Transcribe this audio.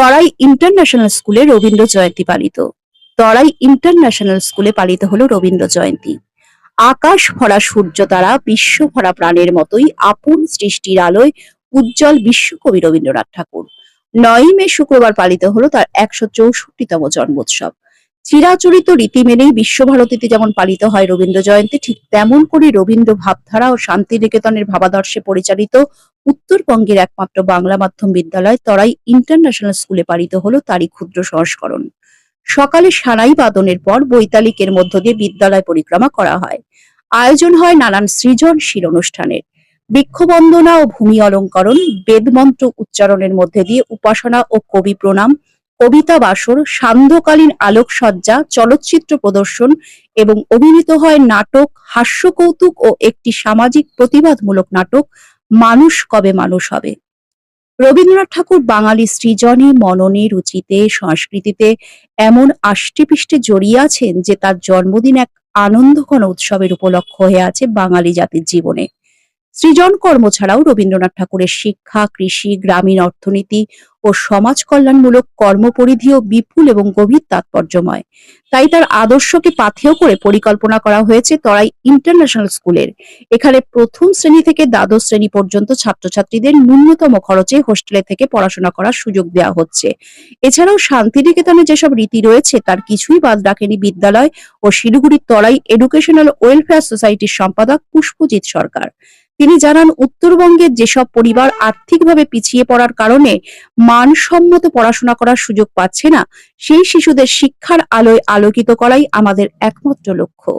তরাই international স্কুলে রবীন্দ্র জয়ন্তী পালিত। তরাই international স্কুলে পালিত হলো রবীন্দ্র জয়ন্তী। আকাশ ভরা সূর্য তারা বিশ্ব ভরা প্রাণের মতোই আপন সৃষ্টির আলোয় উজ্জ্বল বিশ্বকবি রবীন্দ্রনাথ ঠাকুর। নয় মে শুক্রবার পালিত হলো তার একশো চৌষট্টিতম জন্মোৎসব। চিরাচরিত রীতি মেনেই বিশ্বভারতীতে যেমন পালিত হয় রবীন্দ্র জয়ন্তী, ঠিক তেমন করে রবীন্দ্র ভাবধারা ও শান্তিনিকেতনের ভাবাদর্শে পরিচালিত উত্তরবঙ্গের একমাত্র বাংলা মাধ্যম বিদ্যালয় তরাই ইন্টারন্যাশনাল স্কুলে পালিত হলো তারই ক্ষুদ্র সংস্করণ। সকালে সানাই বাদনের পর বৈতালিকের মধ্য দিয়ে বিদ্যালয় পরিক্রমা করা হয়। আয়োজন হয় নানান সৃজনশীল অনুষ্ঠানের। বৃক্ষবন্দনা ও ভূমি অলঙ্করণ, বেদমন্ত্র উচ্চারণের মধ্যে দিয়ে উপাসনা ও কবি প্রণাম কবিতা বাসর, সান্ধ্যকালীন আলোকসজ্জা, চলচ্চিত্র প্রদর্শন এবং অভিনীত হয় নাটক, হাস্যকৌতুক ও একটি সামাজিক প্রতিবাদমূলক নাটক, মানুষ কবে মানুষ হবে? রবীন্দ্রনাথ ঠাকুর বাঙালি সৃজনে, মননে, রুচিতে, সংস্কৃতিতে এমন আষ্টেপৃষ্টে জড়িয়ে আছেন যে তার জন্মদিন এক আনন্দঘন উৎসবের উপলক্ষ হয়ে আছে বাঙালি জাতির জীবনে। সৃজন কর্ম ছাড়াও রবীন্দ্রনাথ ঠাকুরের শিক্ষা, কৃষি, গ্রামীণ অর্থনীতি ও সমাজ কল্যাণমূলক কর্মপরিধিও বিপুল এবং গভীর তাৎপর্যময়। তাই তার আদর্শকে পাথেয় করে পরিকল্পনা করা হয়েছে তরাই ইন্টারন্যাশনাল স্কুলের। এখানে প্রথম শ্রেণি থেকে দ্বাদশ শ্রেণি পর্যন্ত ছাত্রছাত্রীদের ন্যূনতম খরচে হোস্টেলে থেকে পড়াশোনা করার সুযোগ দেওয়া হচ্ছে। এছাড়াও শান্তিনিকেতনে যেসব রীতি রয়েছে তার কিছুই বাদ রাখেনি বিদ্যালয় ও শিলিগুড়ির তরাই এডুকেশনাল ওয়েলফেয়ার সোসাইটির সম্পাদক পুষ্পজিৎ সরকার। তিনি জানান, উত্তরবঙ্গের যেসব পরিবার আর্থিকভাবে পিছিয়ে পড়ার কারণে মানসম্মত পড়াশোনা করার সুযোগ পাচ্ছে না, সেই শিশুদের শিক্ষার আলোয় আলোকিত করাই আমাদের একমাত্র লক্ষ্য।